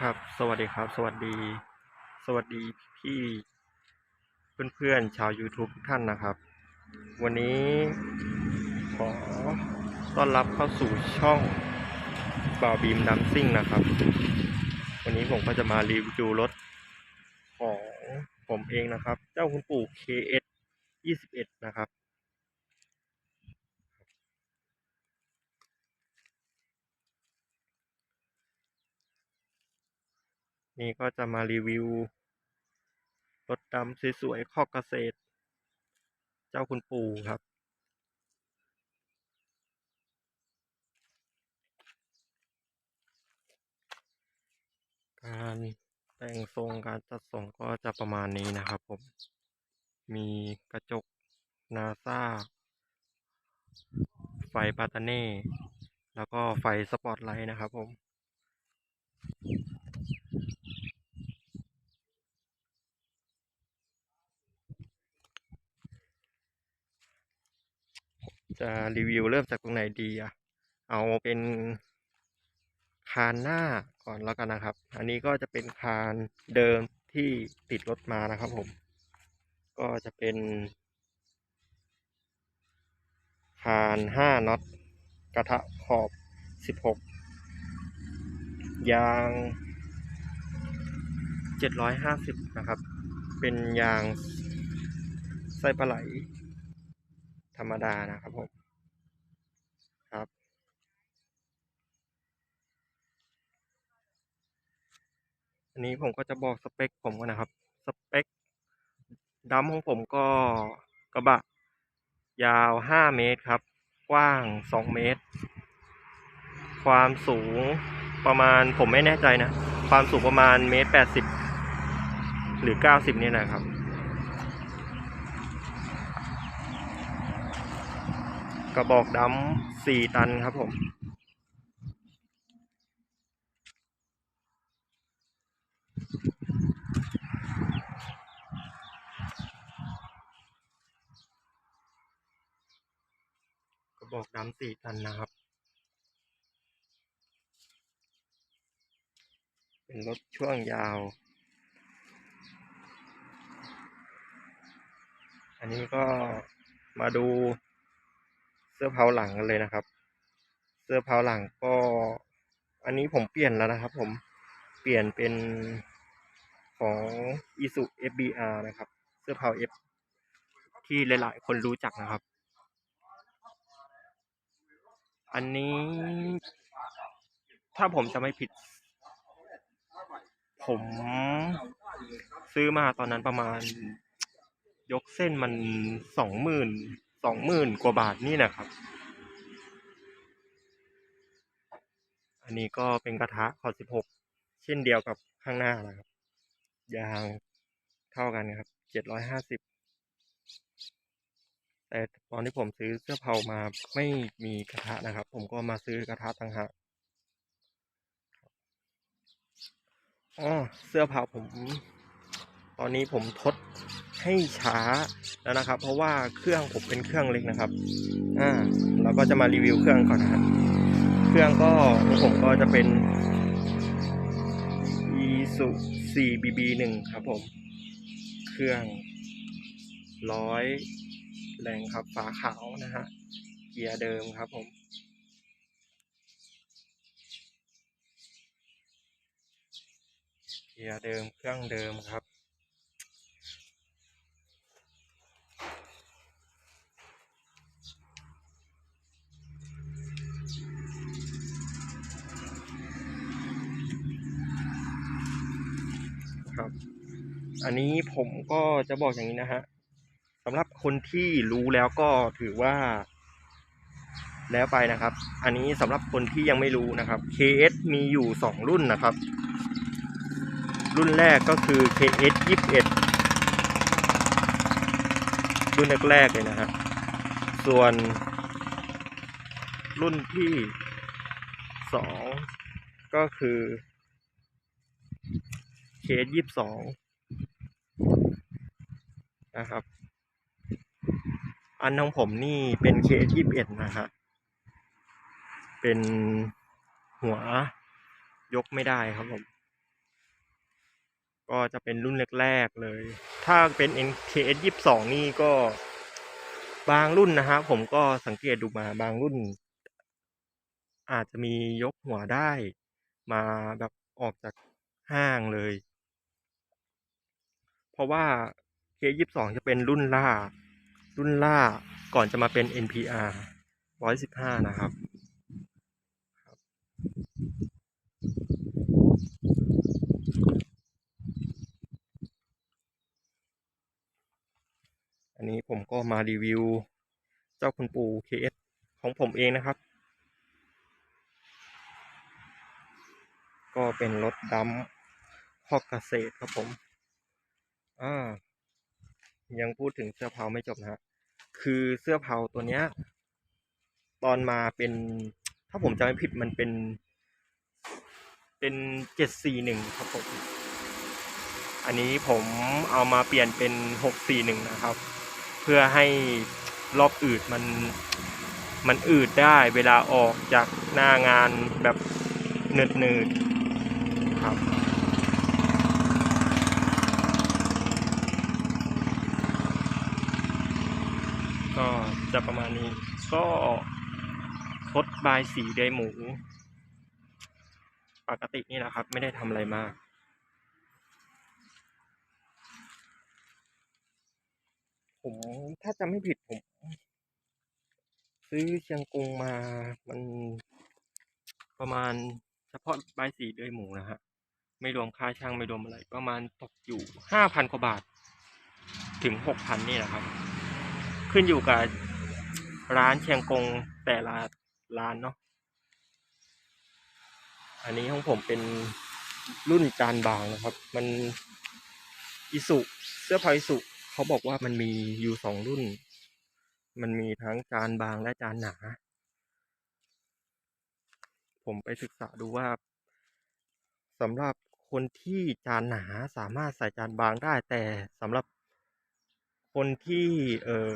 ครับ สวัสดีครับ สวัสดี สวัสดีพี่เพื่อนๆชาว YouTube ทุกท่านนะครับ วันนี้ขอต้อนรับเข้าสู่ช่องบ่าวบีมดัมซิ่งนะครับ วันนี้ผมก็จะมารีวิวรถของผมเองนะครับ เจ้าคุณปู่ KS 21 นะครับ นี่ก็จะมารีวิวรถดำสวยๆคอกเกษตร เจ้าคุณปู่ครับ การแต่งทรงการจัดส่งก็จะประมาณนี้นะครับผม มีกระจกนาซาไฟปาตาเน่ แล้วก็ไฟสปอตไลท์นะครับผม จะรีวิวเริ่มจากตรงไหนดีอะเอาเป็นคานหน้าก่อนแล้วกันนะครับ อันนี้ก็จะเป็นคานเดิมที่ติดรถมานะครับผม ก็จะเป็นคานห้าน็อตกระทะขอบสิบหกยาง เจ็ดร้อยห้าสิบนะครับ เป็นยางไส้ปลาไหล ธรรมดานะครับผมครับ อันนี้ผมก็จะบอกสเปคผมกันนะครับ สเปคดัมของผมก็กระบะ ยาว 5 เมตรครับ กว้าง 2 เมตร ความสูงประมาณผมไม่แน่ใจนะ ความสูงประมาณเมตร80 หรือ 90เนี่ยนะครับ กระบอกดำสี่ตันครับผมกระบอกดำสี่ตันนะครับ เป็นรถช่วงยาว อันนี้ก็มาดูเสื้อเผาหลังกันเลยนะครับ เสื้อเผาหลังก็ อันนี้ผมเปลี่ยนแล้วนะครับ ผมเปลี่ยนเป็นของ i s u FBR นะครับ เสื้อเผา F ที่หลายๆคนรู้จักนะครับ อันนี้ ถ้าผมจะไม่ผิด ผมซื้อมาตอนนั้นประมาณ ยกเส้นมันสองหมื่นสองหมื่นกว่าบาทนี่นะครับ อันนี้ก็เป็นกระทะขอสิบหกเช่นเดียวกับข้างหน้านะครับ ยางเท่ากันครับเจ็ดร้อยห้าสิบแต่ตอนที่ผมซื้อเสื้อเผามาไม่มีกระทะนะครับ ผมก็มาซื้อกระทะต่างหากอ๋อเสื้อเผาผม ตอนนี้ผมทด ให้ช้าแล้วนะครับ เพราะว่าเครื่องผมเป็นเครื่องเล็กนะครับอ่าเราก็จะมารีวิวเครื่องก่อนนะครับเครื่องก็ของผมก็จะเป็น e s u 4 bb 1ครับผม เครื่องร้อยแรงครับฝาขาวนะฮะเกียร์เดิมครับผมเกียร์เดิมเครื่องเดิมครับครับ ผมก็จะบอกอย่างนี้นะฮะสำหรับคนที่รู้แล้วก็ถือว่า แล้วไปนะครับ อันนี้สำหรับคนที่ยังไม่รู้นะครับ KS มีอยู่สองรุ่นนะครับ รุ่นแรกก็คือ KS 21รุ่นแรกๆเลยนะฮะส่วนรุ่นที่สองก็คือเคสยี่สิบสองนะครับ อันของผมนี่เป็นเคสยี่สิบเอ็ดนะฮะ เป็นหัวยกไม่ได้ครับผม ก็จะเป็นรุ่นแรกๆเลย ถ้าเป็น NKS 22 นี่ก็บางรุ่นนะฮะผมก็สังเกตดูมาบางรุ่น อาจจะมียกหัวได้ มาแบบออกจากห้างเลย เพราะว่า K22 จะเป็นรุ่นล่า รุ่นล่าก่อนจะมาเป็น NPR 115 นะครับ อันนี้ผมก็มารีวิว เจ้าคุณปู่ KS ของผมเองนะครับ ก็เป็นรถดำคอกเกษตรครับผม อ่า ยังพูดถึงเสื้อเผาไม่จบนะฮะคือเสื้อเผาตัวเนี้ย ตอนมาเป็น ถ้าผมจำไม่ผิดมันเป็น เป็นเจ็ดสี่หนึ่งครับผมอันนี้ผมเอามาเปลี่ยนเป็นหกสี่หนึ่งนะครับ เพื่อให้รอบอืดมันมันอืดได้เวลาออกจากหน้างานแบบเนืดเนืดๆครับ ก็ จะประมาณนี้ ก็ทดบายสีไดหมู ปกตินี่แหละครับ ไม่ได้ทำอะไรมากผมถ้าจำไม่ผิดผม ซื้อเชียงกงมามันประมาณเฉพาะใบสีเดือยหมูนะฮะ ไม่รวมค่าช่างไม่รวมอะไร ประมาณตกอยู่ห้าพันกว่าบาท ถึงหกพันนี่แหละครับ ขึ้นอยู่กับ ร้านเชียงกงแต่ละร้านเนาะอันนี้ของผมเป็นรุ่นจานบางนะครับ มันอิสุเสื้อผ้าอิสุเขาบอกว่ามันมีอยู่สองรุ่น มันมีทั้งจานบางและจานหนา ผมไปศึกษาดูว่าสำหรับคนที่จานหนาสามารถใส่จานบางได้แต่สำหรับคนที่เออ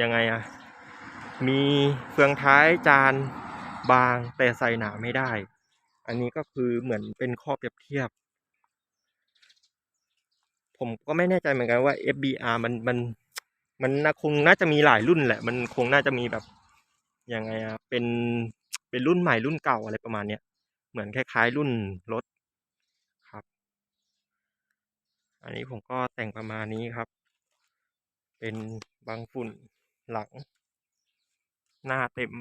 ยังไงอะ มีเฟืองท้ายจานบางแต่ใส่หนาไม่ได้ อันนี้ก็คือเหมือนเป็นข้อเปรียบเทียบ ผมก็ไม่แน่ใจเหมือนกันว่า FBR มันมันมันคงน่าจะมีหลายรุ่นแหละ มันคงน่าจะมีแบบยังไงอะเป็นเป็นรุ่นใหม่รุ่นเก่าอะไรประมาณเนี้ยเหมือนคล้ายๆ รุ่นรถครับ อันนี้ผมก็แต่งประมาณนี้ครับ เป็นบางฝุ่นหลัง หน้าเต็ม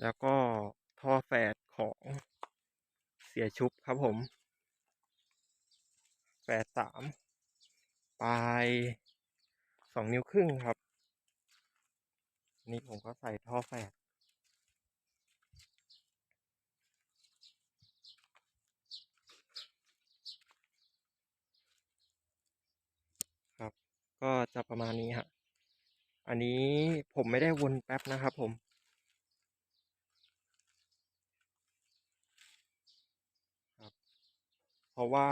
แล้วก็ท่อแฝดของเสียชุบครับผม แฝดสามปลายสองนิ้วครึ่งครับ นี่ผมก็ใส่ท่อแฝด ก็จะประมาณนี้ฮะอันนี้ผมไม่ได้วนแป๊บนะครับผม ครับ เพราะว่า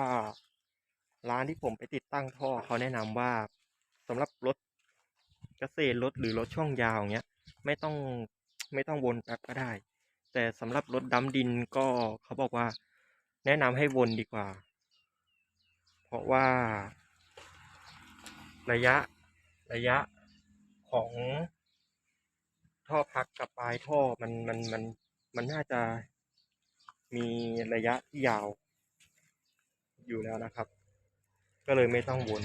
ร้านที่ผมไปติดตั้งท่อเขาแนะนำว่าสำหรับรถเกษตรรถหรือรถช่วงยาวอย่างเงี้ย ไม่ต้องไม่ต้องวนแป๊บก็ได้ แต่สำหรับรถดำดินก็เขาบอกว่า แนะนำให้วนดีกว่า เพราะว่า ระยะระยะของท่อพักกับปลายท่อมันมันมันมันน่าจะมีระยะที่ยาวอยู่แล้วนะครับ ก็เลยไม่ต้องวน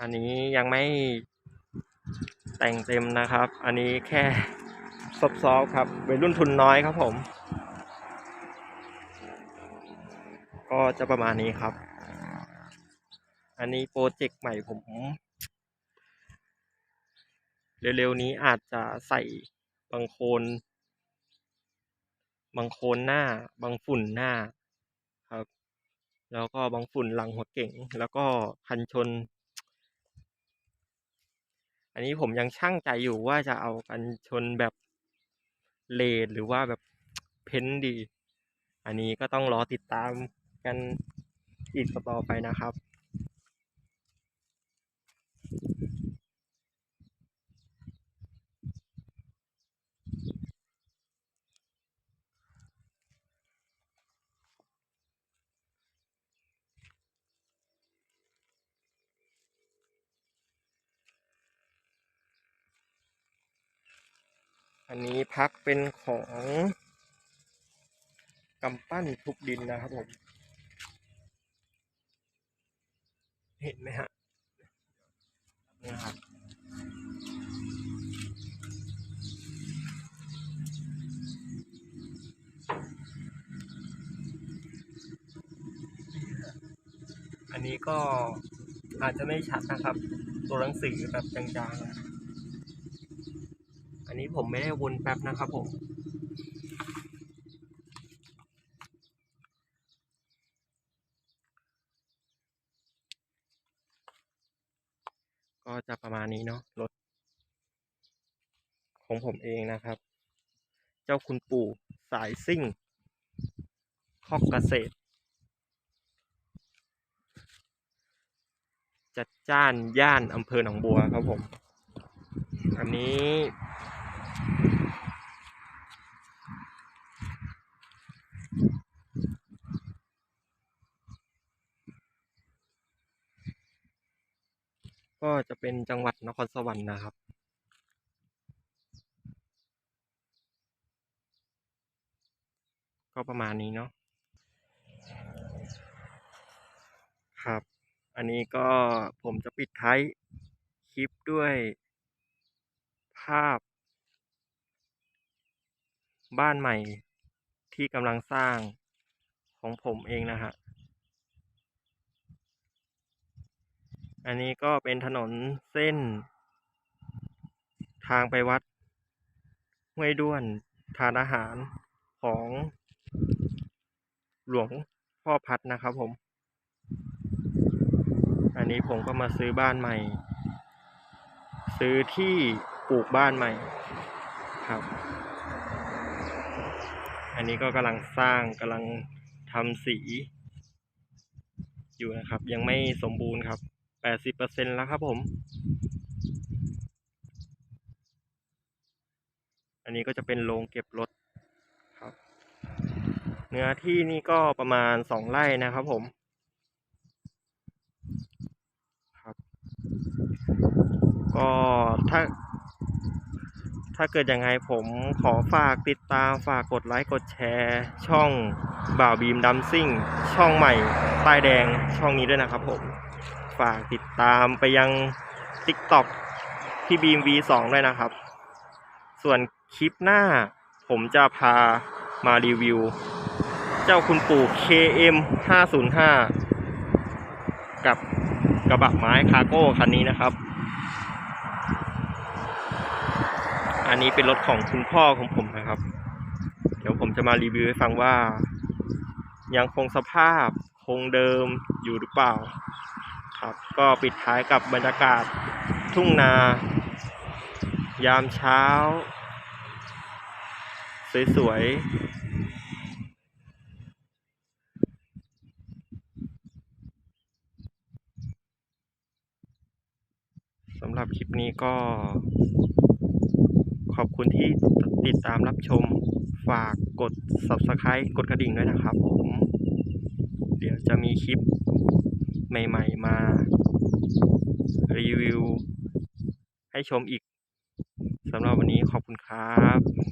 อันนี้ยังไม่แต่งเต็มนะครับ อันนี้แค่ซอฟๆครับเป็นรุ่นทุนน้อยครับผม ก็จะประมาณนี้ครับ อันนี้โปรเจกต์ใหม่ผม เร็วๆนี้อาจจะใส่บางโคนบางโคนหน้า บางฝุ่นหน้าครับ แล้วก็บางฝุ่นหลังหัวเก่ง แล้วก็คันชน อันนี้ผมยังช่างใจอยู่ว่าจะเอากันชนแบบเลดหรือว่าแบบเพ้นท์ดี อันนี้ก็ต้องรอติดตามกันอีกต่อไปนะครับ อันนี้พักเป็นของกำปั้นทุบดินนะครับผม เห็นไหมฮะนะครับอันนี้ก็อาจจะไม่ชัดนะครับ ตัวหนังสือแบบจางๆ ผมไม่ได้วนแป๊บนะครับผมก็จะประมาณนี้เนาะรถ ของผมเองนะครับ เจ้าคุณปู่สายซิ่งคอกเกษตร จัดจ้านย่านอำเภอหนองบัวครับผม อันนี้ ก็จะเป็นจังหวัดนครสวรรค์นะครับ ก็ประมาณนี้เนาะครับ อันนี้ก็ผมจะปิดท้ายคลิปด้วยภาพ บ้านใหม่ที่กำลังสร้างของผมเองนะฮะ อันนี้ก็เป็นถนนเส้น ทางไปวัดห้วยด้วนทานอาหารของหลวงพ่อพัดนะครับผม อันนี้ผมก็มาซื้อบ้านใหม่ ซื้อที่ปลูกบ้านใหม่ครับ อันนี้ก็กำลังสร้างกำลังทำสี อยู่นะครับ ยังไม่สมบูรณ์ครับ แปดสิบเปอร์เซ็นแล้วครับผม อันนี้ก็จะเป็นโรงเก็บรถครับ เนื้อที่นี่ก็ประมาณสองไร่นะครับผมครับก็ถ้า ถ้าเกิดยังไงผมขอฝากติดตามฝากกดไลค์กดแชร์ ช่องบ่าวบีมดัมซิ่ง ช่องใหม่ป้ายแดงช่องนี้ด้วยนะครับผม ฝากติดตามไปยัง TikTok พี่บีม V2 ด้วยนะครับ ส่วนคลิปหน้า ผมจะพามารีวิว เจ้าคุณปู่ KM 505กับกระบะไม้คาร์โก้คันนี้นะครับ อันนี้เป็นรถของคุณพ่อของผมนะครับ เดี๋ยวผมจะมารีวิวให้ฟังว่า ยังคงสภาพคงเดิมอยู่หรือเปล่า ครับ ก็ปิดท้ายกับบรรยากาศทุ่งนา ยามเช้า สวยๆสำหรับคลิปนี้ก็ ขอบคุณที่ติดตามรับชมฝากกด Subscribe กดกระดิ่งด้วยนะครับผม เดี๋ยวจะมีคลิป ใหม่ ๆ มารีวิว ให้ชมอีกสำหรับวันนี้ขอบคุณครับ